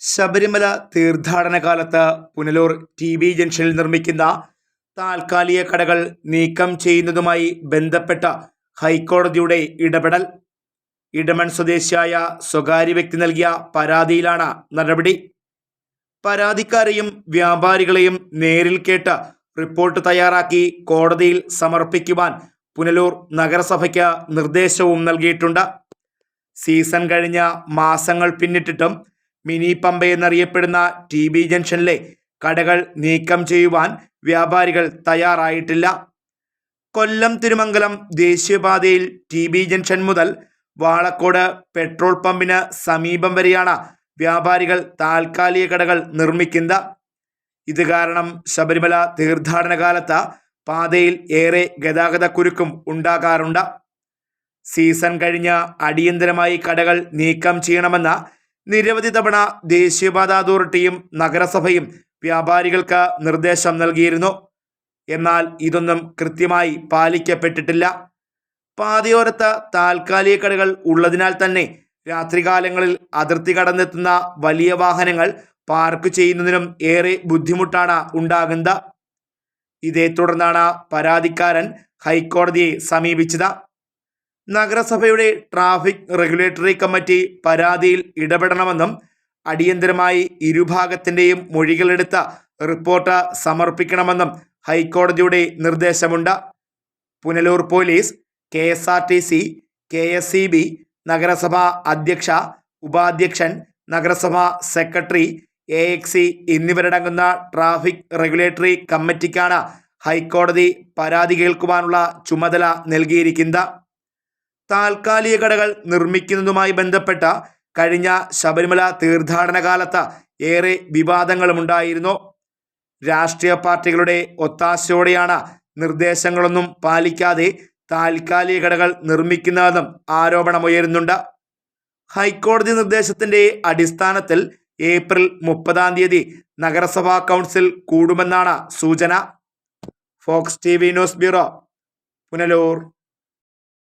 ശബരിമല തീർത്ഥാടന കാലത്ത് Punalur T B ജംഗ്ഷനിൽ നിർമ്മിക്കുന്ന താൽക്കാലിക കടകൾ നീക്കം ചെയ്യുന്നതുമായി ബന്ധപ്പെട്ട ഹൈക്കോടതിയുടെ ഇടപെടൽ ഇടമൺ സ്വദേശിയായ സ്വകാര്യ വ്യക്തി നൽകിയ പരാതിയിലാണ് നടപടി. പരാതിക്കാരെയും വ്യാപാരികളെയും നേരിൽ കേട്ട് റിപ്പോർട്ട് തയ്യാറാക്കി കോടതിയിൽ സമർപ്പിക്കുവാൻ പുനലൂർ നഗരസഭയ്ക്ക് നിർദ്ദേശവും നൽകിയിട്ടുണ്ട്. സീസൺ കഴിഞ്ഞ മാസങ്ങൾ പിന്നിട്ടിട്ടും മിനി പമ്പ എന്നറിയപ്പെടുന്ന ടി ബി ജംഗ്ഷനിലെ കടകൾ നീക്കം ചെയ്യുവാൻ വ്യാപാരികൾ തയ്യാറായിട്ടില്ല. കൊല്ലം തിരുമംഗലം ദേശീയപാതയിൽ ടി ബി ജംഗ്ഷൻ മുതൽ വാളക്കോട് പെട്രോൾ പമ്പിന് സമീപം വരെയാണ് വ്യാപാരികൾ താൽക്കാലിക കടകൾ നിർമ്മിക്കുന്നത്. ഇത് കാരണം ശബരിമല തീർത്ഥാടന കാലത്ത് പാതയിൽ ഏറെ ഗതാഗത കുരുക്കും ഉണ്ടാകാറുണ്ട്. സീസൺ കഴിഞ്ഞ് അടിയന്തരമായി കടകൾ നീക്കം ചെയ്യണമെന്ന നിരവധി തവണ ദേശീയപാത അതോറിറ്റിയും നഗരസഭയും വ്യാപാരികൾക്ക് നിർദ്ദേശം നൽകിയിരുന്നു. എന്നാൽ ഇതൊന്നും കൃത്യമായി പാലിക്കപ്പെട്ടിട്ടില്ല. പാതയോരത്ത് താൽക്കാലിക കടകൾ ഉള്ളതിനാൽ തന്നെ രാത്രികാലങ്ങളിൽ അതിർത്തി കടന്നെത്തുന്ന വലിയ വാഹനങ്ങൾ പാർക്ക് ചെയ്യുന്നതിനും ഏറെ ബുദ്ധിമുട്ടാണ് ഉണ്ടാകുന്നത്. ഇതേ തുടർന്നാണ് പരാതിക്കാരൻ ഹൈക്കോടതിയെ സമീപിച്ചത്. നഗരസഭയുടെ ട്രാഫിക് റെഗുലേറ്ററി കമ്മിറ്റി പരാതിയിൽ ഇടപെടണമെന്നും അടിയന്തരമായി ഇരുഭാഗത്തിന്റെയും മൊഴികളെടുത്ത റിപ്പോർട്ട് സമർപ്പിക്കണമെന്നും ഹൈക്കോടതിയുടെ നിർദ്ദേശമുണ്ട്. Punalur police K S R T C K S C B നഗരസഭാ അധ്യക്ഷ ഉപാധ്യക്ഷൻ നഗരസഭാ സെക്രട്ടറി എ എക്സ് എന്നിവരടങ്ങുന്ന ട്രാഫിക് റെഗുലേറ്ററി കമ്മിറ്റിക്കാണ് ഹൈക്കോടതി പരാതി കേൾക്കുവാനുള്ള ചുമതല നൽകിയിരിക്കുന്നത്. താൽക്കാലിക കടകൾ നിർമ്മിക്കുന്നതുമായി ബന്ധപ്പെട്ട കഴിഞ്ഞ ശബരിമല തീർത്ഥാടന കാലത്ത് ഏറെ വിവാദങ്ങളുമുണ്ടായിരുന്നു. രാഷ്ട്രീയ പാർട്ടികളുടെ ഒത്താശയോടെയാണ് നിർദ്ദേശങ്ങളൊന്നും പാലിക്കാതെ താൽക്കാലിക കടകൾ നിർമ്മിക്കുന്നതെന്നും ആരോപണമുയരുന്നുണ്ട് ഹൈക്കോടതി നിർദ്ദേശത്തിന്റെ അടിസ്ഥാനത്തിൽ ഏപ്രിൽ മുപ്പതാം തീയതി നഗരസഭാ കൗൺസിൽ കൂടുമെന്നാണ് സൂചന. Fox T news bureau Punalur.